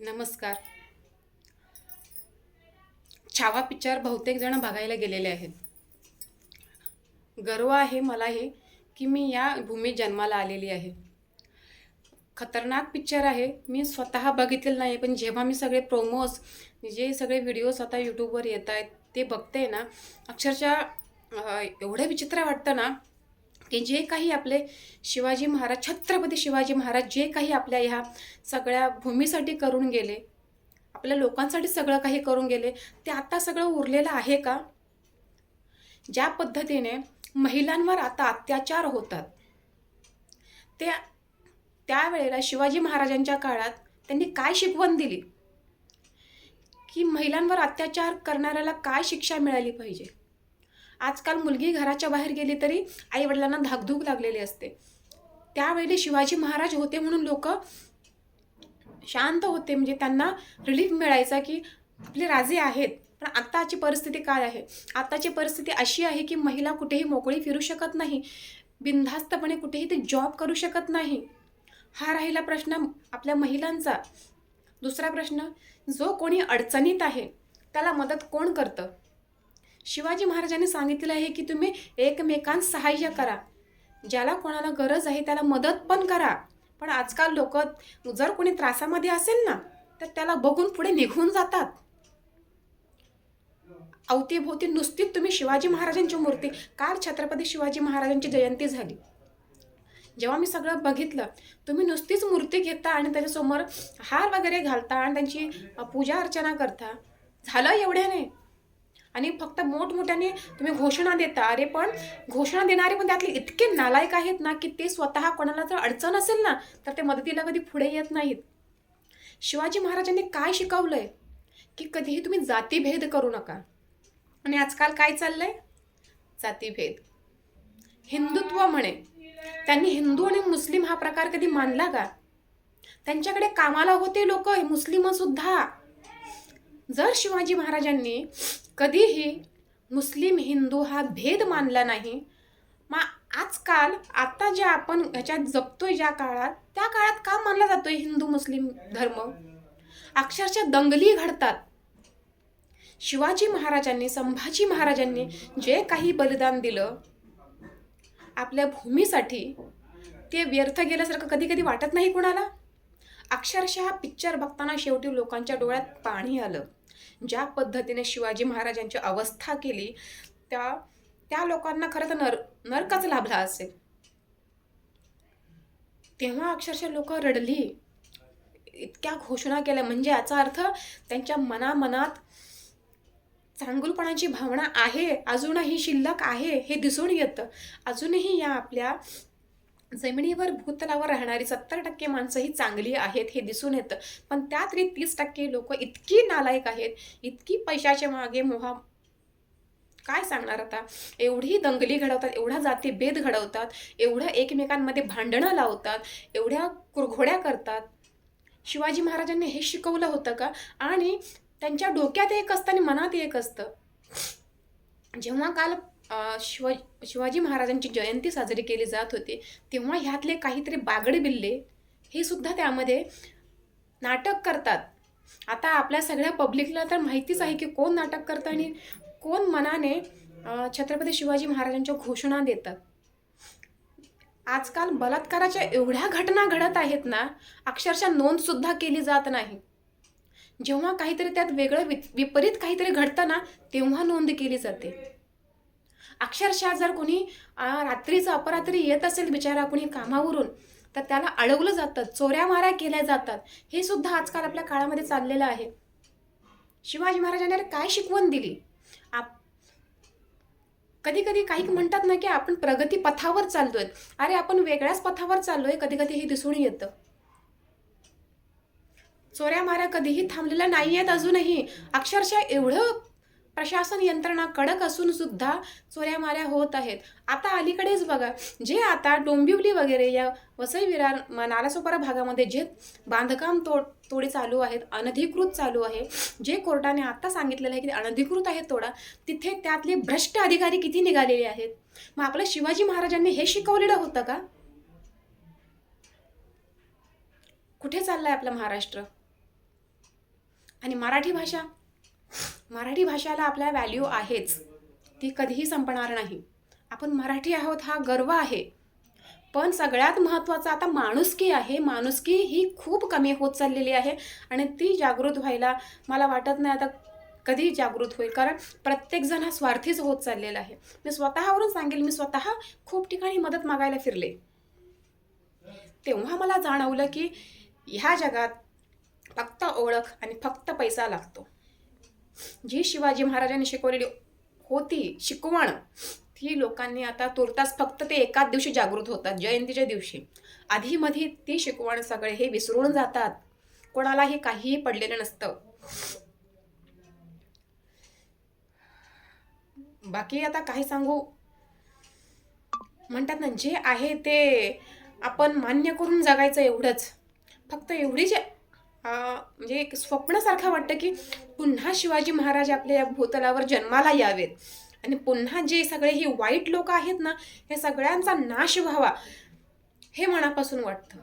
नमस्कार. छावा पिक्चर बहुतेक जण बघायला गेलेले आहेत. गर्व आहे मला हे की मी या भूमीत जन्माला आलेली आहे. खतरनाक पिक्चर आहे. मी स्वतः बघितलेलं नाही पण जेव्हा मी सगळे प्रोमोज जे सगळे व्हिडिओज आता यूट्यूबवर येत आहेत ते बघते ना अक्षरशः एवढं विचित्र वाटतं ना की जे काही आपले शिवाजी महाराज छत्रपती शिवाजी महाराज जे काही आपल्या ह्या सगळ्या भूमीसाठी करून गेले आपल्या लोकांसाठी सगळं काही करून गेले ते आता सगळं उरलेलं आहे का? ज्या पद्धतीने महिलांवर आता अत्याचार होतात ते त्यावेळेला शिवाजी महाराजांच्या काळात त्यांनी काय शिकवण दिली? की महिलांवर अत्याचार करणाऱ्याला काय शिक्षा मिळाली पाहिजे? आजकाल मुलगी घराच्या बाहेर गेली तरी आईवडिलांना धाकधूक लागलेली असते. त्यावेळी शिवाजी महाराज होते म्हणून लोक शांत होते. म्हणजे त्यांना रिलीफ मिळायचा की आपले राजे आहेत पण आत्ताची परिस्थिती काय आहे? आत्ताची परिस्थिती अशी आहे की महिला कुठेही मोकळी फिरू शकत नाही. बिनधास्तपणे कुठेही ते जॉब करू शकत नाही. हा राहिला प्रश्न आपल्या महिलांचा. दुसरा प्रश्न जो कोणी अडचणीत आहे त्याला मदत कोण करतं? शिवाजी महाराजांनी सांगितलं आहे की तुम्ही एकमेकांस सहाय्य करा. ज्याला कोणाला गरज आहे त्याला मदत पण करा. पण आजकाल लोक जर कोणी त्रासामध्ये असेल ना तर त्याला बघून पुढे निघून जातात. अवतीभोवती नुसतीच तुम्ही शिवाजी महाराजांची मूर्ती काल छत्रपती शिवाजी महाराजांची जयंती झाली. जेव्हा मी सगळं बघितलं तुम्ही नुसतीच मूर्ती घेता आणि त्याच्यासमोर हार वगैरे घालता आणि त्यांची पूजा अर्चना करता. झालं एवढ्याने? आणि फक्त मोठमोठ्याने तुम्ही घोषणा देता. अरे पण घोषणा देणारे पण त्यातले इतके नालायक आहेत ना की ते स्वतः कोणाला जर अडचण असेल ना तर ते मदतीला कधी पुढे येत नाहीत. शिवाजी महाराजांनी काय शिकवलंय? की कधीही तुम्ही जातीभेद करू नका. आणि आजकाल काय चाललंय? जातीभेद. हिंदुत्व म्हणे. त्यांनी हिंदू आणि मुस्लिम हा प्रकार कधी मानला का? त्यांच्याकडे कामाला होते लोक मुस्लिम सुद्धा जर शिवाजी महाराजांनी कधीही मुस्लिम हिंदू हा भेद मानला नाही. मग आजकाल आता जे आपण ह्याच्यात जपतोय ज्या काळात त्या काळात का मानला जातोय हिंदू मुस्लिम धर्म? अक्षरशः दंगली घडतात. शिवाजी महाराजांनी संभाजी महाराजांनी जे काही बलिदान दिलं आपल्या भूमीसाठी ते व्यर्थ गेल्यासारखं कधी कधी वाटत नाही कोणाला? अक्षरशः पिक्चर बघताना शेवटी लोकांच्या डोळ्यात पाणी आलं. ज्या पद्धतीने शिवाजी महाराजांची अवस्था केली त्या त्या लोकांना खरं तर नर नरकच लाभला असेल. तेव्हा अक्षरशः लोक रडली. इतक्या घोषणा केल्या. म्हणजे याचा अर्थ त्यांच्या मनामनात चांगुलपणाची भावना आहे. अजूनही शिल्लक आहे. हे दिसून येतं. अजूनही या आपल्या जमिनीवर भूतलावर राहणारी सत्तर टक्के माणसं ही चांगली आहेत हे दिसून येतं. पण त्यातरी तीस टक्के लोक इतकी नालायक आहेत इतकी पैशाच्या मागे मोहा काय सांगणार आता? एवढी दंगली घडवतात एवढा जातीभेद घडवतात एवढं एकमेकांमध्ये भांडणं लावतात एवढ्या कुरघोड्या करतात. शिवाजी महाराजांनी हे शिकवलं होतं का? आणि त्यांच्या डोक्यात एक असतं आणि मनात एक असतं. जेव्हा काल शिवा शिवाजी महाराजांची जयंती साजरी केली जात होती. तेव्हा ह्यातले काहीतरी बागडे बिल्ले हे सुद्धा त्यामध्ये नाटक करतात. आता आपल्या सगळ्या पब्लिकला तर माहितीच आहे की कोण नाटक करतं आणि कोण मनाने छत्रपती शिवाजी महाराजांच्या घोषणा देतात. आजकाल बलात्काराच्या एवढ्या घटना घडत आहेत ना अक्षरशः नोंदसुद्धा केली जात नाही. जेव्हा काहीतरी त्यात वेगळं वि विपरीत काहीतरी घडतं ना तेव्हा नोंद केली जाते. अक्षरशः जर कोणी रात्रीचं अपरात्री येत असेल बिचारा कोणी कामावरून तर त्याला अडवलं जातं चोऱ्या माऱ्या केल्या जातात. हे सुद्धा आजकाल आपल्या काळामध्ये चाललेलं आहे. शिवाजी महाराजांनी काय शिकवण दिली? आप कधी कधी काही म्हणतात ना की आपण प्रगती पथावर चाललोय. अरे आपण वेगळ्याच पथावर चाललोय कधी कधी हे दिसून येतं. चोऱ्या माऱ्या कधीही थांबलेल्या नाही आहेत अजूनही. अक्षरशः एवढं प्रशासन यंत्रणा कडक असून सुद्धा चोऱ्या माऱ्या होत आहेत. आता अलीकडेच बघा जे आता डोंबिवली वगैरे या वसई विरार म- नालासोपारा भागामध्ये जे बांधकाम तोड तोडी चालू आहेत अनधिकृत चालू आहे जे कोर्टाने आता सांगितलेलं आहे की ते अनधिकृत आहे तोडा तिथे त्यातले भ्रष्ट अधिकारी किती निघालेले आहेत? मग आपल्या शिवाजी महाराजांनी हे शिकवलेलं होतं का? कुठे चाललाय आपला महाराष्ट्र? आणि मराठी भाषा? मराठी भाषाला आपल्या व्हॅल्यू आहेच. ती कधीही संपणार नाही. आपण मराठी आहोत हा गर्व आहे. पण सगळ्यात महत्त्वाचं आता माणुसकी आहे. माणुसकी ही खूप कमी होत चाललेली आहे आणि ती जागृत व्हायला मला वाटत नाही आता कधी जागृत होईल. कारण प्रत्येकजण हा स्वार्थीच होत चाललेला आहे. मी स्वतःवरून सांगेल मी स्वतः खूप ठिकाणी मदत मागायला फिरले. तेव्हा मला जाणवलं की ह्या जगात फक्त ओळख आणि फक्त पैसा लागतो. जी शिवाजी महाराजांनी शिकवलेली होती शिकवण ती लोकांनी आता तुर्तास फक्त ते एकाच दिवशी जागृत होतात जयंतीच्या दिवशी. आधीमध्ये ती शिकवण सगळे हे विसरून जातात. कोणालाही काहीही पडलेलं नसतं. बाकी आता काही सांगू? म्हणतात ना जे आहे ते आपण मान्य करून जगायचं एवढंच. फक्त एवढी जे म्हणजे एक स्वप्नासारखं वाटतं की पुन्हा शिवाजी महाराज आपल्या या भूतलावर जन्माला यावेत. आणि पुन्हा जे सगळे हे वाईट लोक आहेत ना हे सगळ्यांचा नाश व्हावा हे मनापासून वाटतं.